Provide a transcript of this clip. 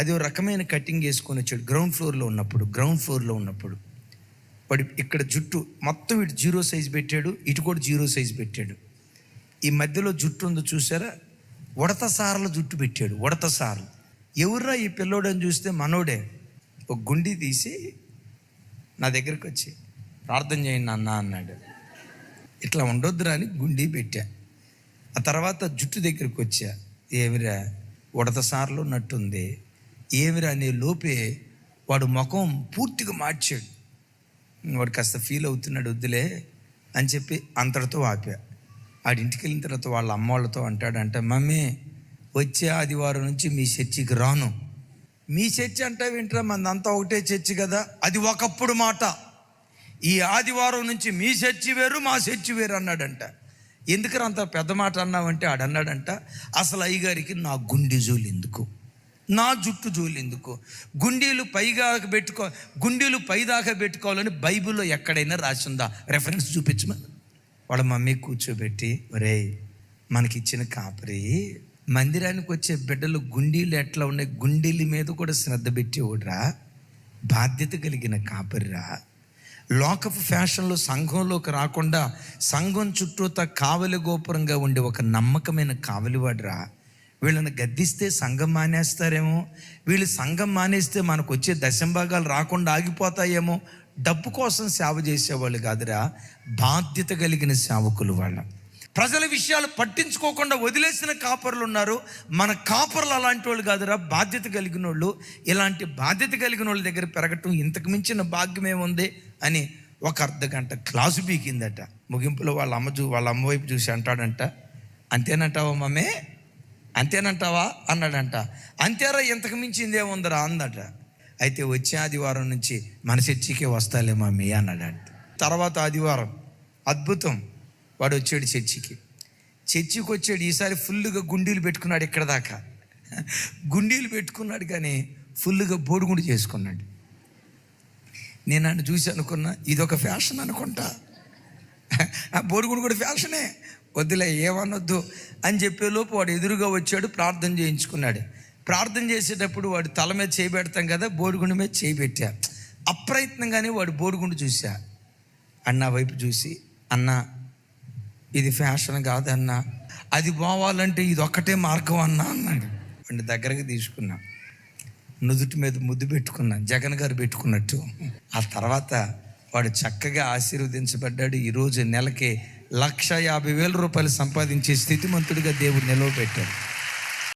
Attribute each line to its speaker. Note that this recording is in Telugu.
Speaker 1: అది ఒక రకమైన కటింగ్ వేసుకొని వచ్చాడు. గ్రౌండ్ ఫ్లోర్లో ఉన్నప్పుడు గ్రౌండ్ ఫ్లోర్లో ఉన్నప్పుడు. వాడు ఇక్కడ జుట్టు మొత్తం ఇటు జీరో సైజ్ పెట్టాడు ఇటు కూడా జీరో సైజ్ పెట్టాడు. ఈ మధ్యలో జుట్టు ఉందో చూసారా? ఉడత సార్లు జుట్టు పెట్టాడు ఉడత సార్లు. ఎవర్రా ఈ పిల్లోడని చూస్తే మనోడే. ఒక గుండి తీసి నా దగ్గరికి వచ్చి ప్రార్థన చేయండి అన్న అన్నాడు. ఇట్లా ఉండొద్దురా అని గుండి పెట్టా. ఆ తర్వాత జుట్టు దగ్గరికి వచ్చా ఏమిరా ఉడత సార్లు ఉన్నట్టుంది. ఏమిరా అనే లోపే వాడు ముఖం పూర్తిగా మార్చాడు. వాడు కాస్త ఫీల్ అవుతున్నాడు వద్దులే అని చెప్పి అంతటితో ఆపా. ఆడింటికి వెళ్ళిన తర్వాత వాళ్ళ అమ్మ వాళ్ళతో అంటాడంట మమ్మీ వచ్చే ఆదివారం నుంచి మీ చర్చికి రాను. మీ చర్చి అంటే వింటారా మందంతా ఒకటే చర్చి కదా? అది ఒకప్పుడు మాట. ఈ ఆదివారం నుంచి మీ చర్చి వేరు మా చర్చి వేరు అన్నాడంట. ఎందుకు అంత పెద్ద మాట అన్నావంటే? ఆడన్నాడంట అసలు అయ్యగారికి నా గుండె జోలు ఎందుకు? నా జుట్టు జోలు గుండీలు పైగా పెట్టుకో గుండీలు పైదాకా పెట్టుకోవాలని బైబిల్లో ఎక్కడైనా రాసిందా? రెఫరెన్స్ చూపించమా? వాళ్ళ మమ్మీ కూర్చోబెట్టి ఒరే మనకిచ్చిన కాపరి మందిరానికి వచ్చే బిడ్డలు గుండీలు ఎట్లా ఉన్నాయి? గుండీల మీద కూడా శ్రద్ధ పెట్టేవాడురా. బాధ్యత కలిగిన కాపరిరా. లోకపు ఫ్యాషన్లో సంఘంలోకి రాకుండా సంఘం చుట్టూత కావలి గోపురంగా ఉండే ఒక నమ్మకమైన కావలివాడురా. వీళ్ళని గద్దిస్తే సంఘం మానేస్తారేమో వీళ్ళు సంఘం మానేస్తే మనకు వచ్చే దశంభాగాలు రాకుండా ఆగిపోతాయేమో డబ్బు కోసం సేవ చేసేవాళ్ళు కాదురా బాధ్యత కలిగిన సేవకులు వాళ్ళ. ప్రజల విషయాలు పట్టించుకోకుండా వదిలేసిన కాపర్లు ఉన్నారు. మన కాపర్లు అలాంటి వాళ్ళు కాదురా బాధ్యత కలిగిన వాళ్ళు ఇలాంటి బాధ్యత కలిగిన వాళ్ళ దగ్గర పెరగటం ఇంతకు మించిన భాగ్యం ఏముంది అని ఒక అర్ధ గంట క్లాసు పీకిందట ముగింపులో వాళ్ళ అమ్మ చూ వాళ్ళ అమ్మ వైపు చూసి అంటాడంట అంతేనంటావా మమ్మే? అంతేనంటావా? అన్నాడంట. అంతేరా ఇంతకు మించింది ఏముందిరా అందట అయితే వచ్చే ఆదివారం నుంచి మన చర్చికే వస్తాలే మమ్మీ అన్నాడంట. తర్వాత ఆదివారం అద్భుతం. వాడు వచ్చాడు చర్చికి. చర్చికి వచ్చాడు ఈసారి ఫుల్గా గుండీలు పెట్టుకున్నాడు ఇక్కడ దాకా. గుండీలు పెట్టుకున్నాడు కానీ ఫుల్గా బోడుగుండు చేసుకున్నాడు. నేను నన్ను చూసి అనుకున్నా ఇది ఒక ఫ్యాషన్ అనుకుంటా. ఆ కూడా ఫ్యాషనే. వద్దులే ఏమనొద్దు అని చెప్పేలోపు వాడు ఎదురుగా వచ్చాడు ప్రార్థన చేయించుకున్నాడు. ప్రార్థన చేసేటప్పుడు వాడు తల మీద చేయబెడతాం కదా బోరుగుండు మీద చేయిబెట్టా అప్రయత్నంగానే వాడు బోరుగుండు చూశా. అన్న వైపు చూసి అన్న ఇది ఫ్యాషన్ కాదన్న అది పోవాలంటే ఇది ఒక్కటే మార్గం అన్నా అన్నాడు. వాడిని దగ్గరకు తీసుకున్నా. నుదుటి మీద ముద్దు పెట్టుకున్నా జగన్ గారు పెట్టుకున్నట్టు. ఆ తర్వాత వాడు చక్కగా ఆశీర్వదించబడ్డాడు. ఈరోజు నెలకి లక్ష యాభై వేల రూపాయలు సంపాదించే స్థితిమంతుడిగా దేవుడు నిలవబెట్టాడు.